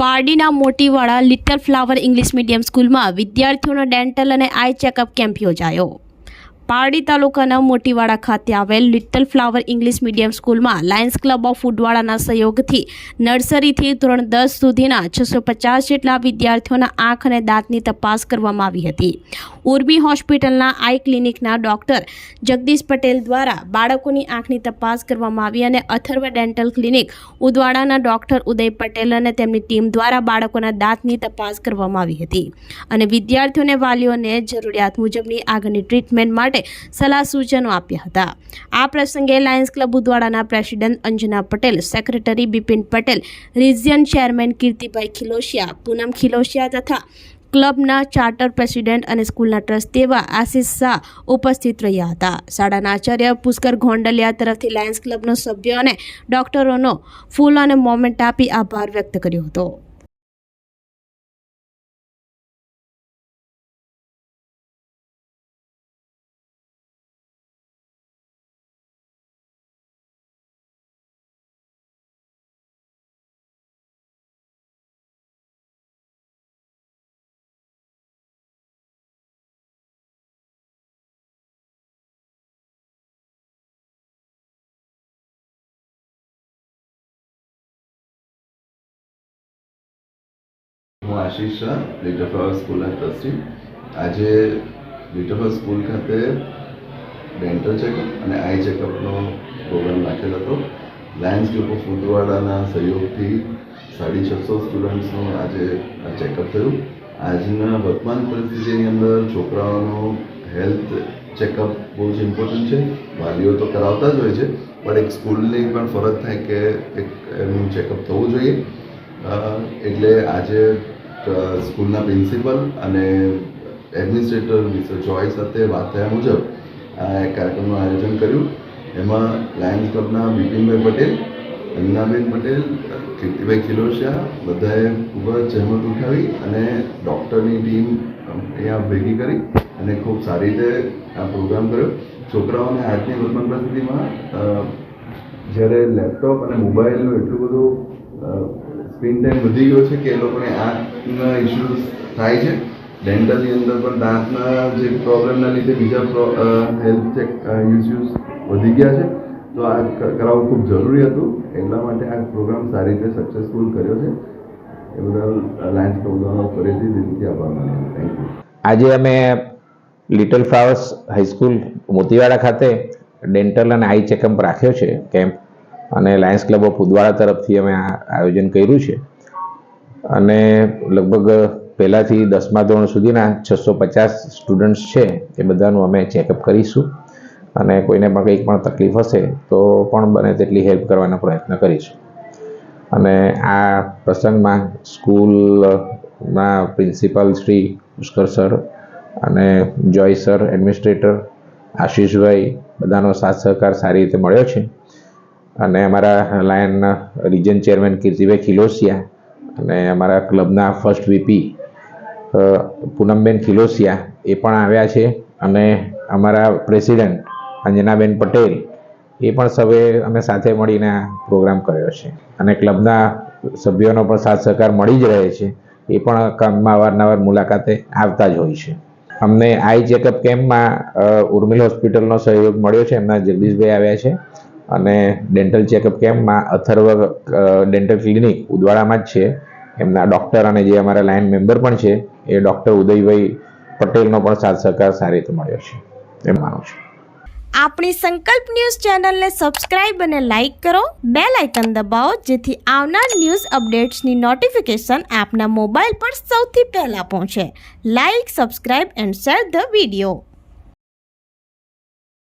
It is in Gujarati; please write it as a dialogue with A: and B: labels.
A: પારડીના Motiwada little flower English medium સ્કૂલમાં વિદ્યાર્થીઓનો ડેન્ટલ અને આઈ ચેકઅપ કેમ્પ યોજાયો. પારડી તાલુકાના મોટીવાડા ખાતે આવેલ લિટલ ફ્લાવર ઇંગ્લિશ મીડિયમ સ્કૂલમાં લાયન્સ ક્લબ ઓફ ઉડવાડાના સહયોગથી નર્સરીથી ધોરણ દસ સુધીના છસો પચાસ જેટલા વિદ્યાર્થીઓના આંખ અને દાંતની તપાસ કરવામાં આવી હતી. ઉર્મી હોસ્પિટલના આઈ ક્લિનિકના ડોક્ટર જગદીશ પટેલ દ્વારા બાળકોની આંખની તપાસ કરવામાં આવી અને અથર્વ ડેન્ટલ ક્લિનિક ઉદવાડાના ડોક્ટર ઉદય પટેલ અને તેમની ટીમ દ્વારા બાળકોના દાંતની તપાસ કરવામાં આવી હતી. અને વિદ્યાર્થીઓને વાલીઓને જરૂરિયાત મુજબની આગળની ટ્રીટમેન્ટ માટે સલાહ સૂચનો આપ્યા હતા. આ પ્રસંગે lions club ઉદવાડાના president Anjana Patel, secretary Bipin Patel, region chairman Kirtibhai Khiloshiya, Poonam Khiloshiya તથા ક્લબના ચાર્ટર પ્રેસિડેન્ટ અને સ્કૂલના ટ્રસ્ટી એવા આશિષ શાહ ઉપસ્થિત રહ્યા હતા. શાળાના આચાર્ય પુષ્કર ગોંડલિયા તરફથી લાયન્સ ક્લબનો સભ્ય અને ડોક્ટરોનો ફૂલ અને મોમેન્ટ આપી આભાર વ્યક્ત કર્યો હતો.
B: હું આશીષ શાહ લિટલ ફ્લાવર સ્કૂલના ટ્રસ્ટી આજે લિટલ ફ્લાવર સ્કૂલ ખાતે ડેન્ટલ ચેકઅપ અને આઈ ચેકઅપનો પ્રોગ્રામ રાખેલ હતો. લાયન્સ ગ્રુપ ઓફ ઉદવાડાના સહયોગથી સાડી છસો સ્ટુડન્ટ્સનું આજે ચેકઅપ થયું. આજના વર્તમાન પરિસ્થિતિની અંદર છોકરાઓનો હેલ્થ ચેકઅપ બહુ જ ઇમ્પોર્ટન્ટ છે. વાલીઓ તો કરાવતા જ હોય છે, પણ એક સ્કૂલની પણ ફરજ થાય કે એક એમનું ચેકઅપ થવું જોઈએ. એટલે આજે સ્કૂલના પ્રિન્સિપલ અને એડમિનિસ્ટ્રેટર મિસ્ટર જોય સાથે વાત થયા મુજબ આ એક કાર્યક્રમનું આયોજન કર્યું. એમાં લાયન્સ ક્લબના બિપિનભાઈ પટેલ અંજનાબેન પટેલ, કીર્તિભાઈ ખિલોશિયા બધાએ ખૂબ જ જહેમત ઉઠાવી અને ડૉક્ટરની ટીમ અહીંયા ભેગી કરી અને ખૂબ સારી રીતે આ પ્રોગ્રામ કર્યો. છોકરાઓને આજની વર્તમાન પરિસ્થિતિમાં જ્યારે લેપટોપ અને મોબાઈલનું એટલું બધું સ્ક્રીન ટાઈમ વધી ગયો છે કે એ લોકોને આંખના ઇશ્યુઝ થાય છે. ડેન્ટલની અંદર પણ દાંતના જે પ્રોબ્લેમના લીધે બીજા હેલ્થ ચેક ઇશ્યુઝ વધી ગયા છે. તો આ કરાવવું ખૂબ જરૂરી હતું. એટલા માટે આ પ્રોગ્રામ સારી રીતે સક્સેસફુલ કર્યો છે. એ બધા લાયન્સ પ્રોગ્રામનો ફરીથી દિલથી આભાર માન્યો થેન્ક યુ
C: આજે અમે લિટલ ફ્લાવર્સ હાઈસ્કૂલ મોતીવાડા ખાતે ડેન્ટલ અને આઈ ચેકઅપ રાખ્યો છે. કેમ્પ અને લાયન્સ ક્લબ ઓફ ઉદવાડા તરફથી અમે આ આયોજન કર્યું છે. અને લગભગ પહેલાંથી દસમા ધોરણ સુધીના છસો પચાસ સ્ટુડન્ટ્સ છે, એ બધાનું અમે ચેકઅપ કરીશું. અને કોઈને પણ કંઈક પણ તકલીફ હશે, તો પણ બને તેટલી હેલ્પ કરવાનો પ્રયત્ન કરીશું. અને આ પ્રસંગમાં સ્કૂલના પ્રિન્સિપાલ શ્રી પુષ્કર સર અને જોય સર એડમિનિસ્ટ્રેટર આશીષભાઈ બધાનો સાથ સહકાર સારી રીતે મળ્યો છે. અને અમારા Lion region chairman Kirtibhai Khilosiya અને અમારા ક્લબના ફર્સ્ટ વીપી પૂનમબેન ખિલોસિયા એ પણ આવ્યા છે. અને અમારા પ્રેસિડેન્ટ અંજનાબેન પટેલ એ પણ સૌએ અમે સાથે મળીને આ પ્રોગ્રામ કર્યો છે. અને ક્લબના સભ્યોનો પણ સાથ સહકાર મળી જ રહે છે. એ પણ કામમાં અવારનવાર મુલાકાતે આવતા જ હોય છે. અમને આઈ ચેકઅપ કેમ્પમાં ઉર્મિલ હોસ્પિટલનો સહયોગ મળ્યો છે. એમના જગદીશભાઈ આવ્યા છે. અને ડેન્ટલ ચેકઅપ કેમ્પમાં અથર્વ ડેન્ટલ ક્લિનિક ઉદવાડામાં જ છે. એમના ડૉક્ટર અને જે અમારા લાઇન મેમ્બર પણ છે, એ ડૉક્ટર ઉદયભાઈ પટેલનો પણ સાથ સહકાર સારી રીતે મળ્યો છે. એમ માનું છું.
A: આપણી સંકલ્પ ન્યૂઝ ચેનલને સબસ્ક્રાઇબ અને લાઇક કરો. બે લાઇકન દબાવો, જેથી આવનાર ન્યૂઝ અપડેટ્સની નોટિફિકેશન આપના મોબાઈલ પર સૌથી પહેલાં પહોંચે. Like, subscribe and share the video.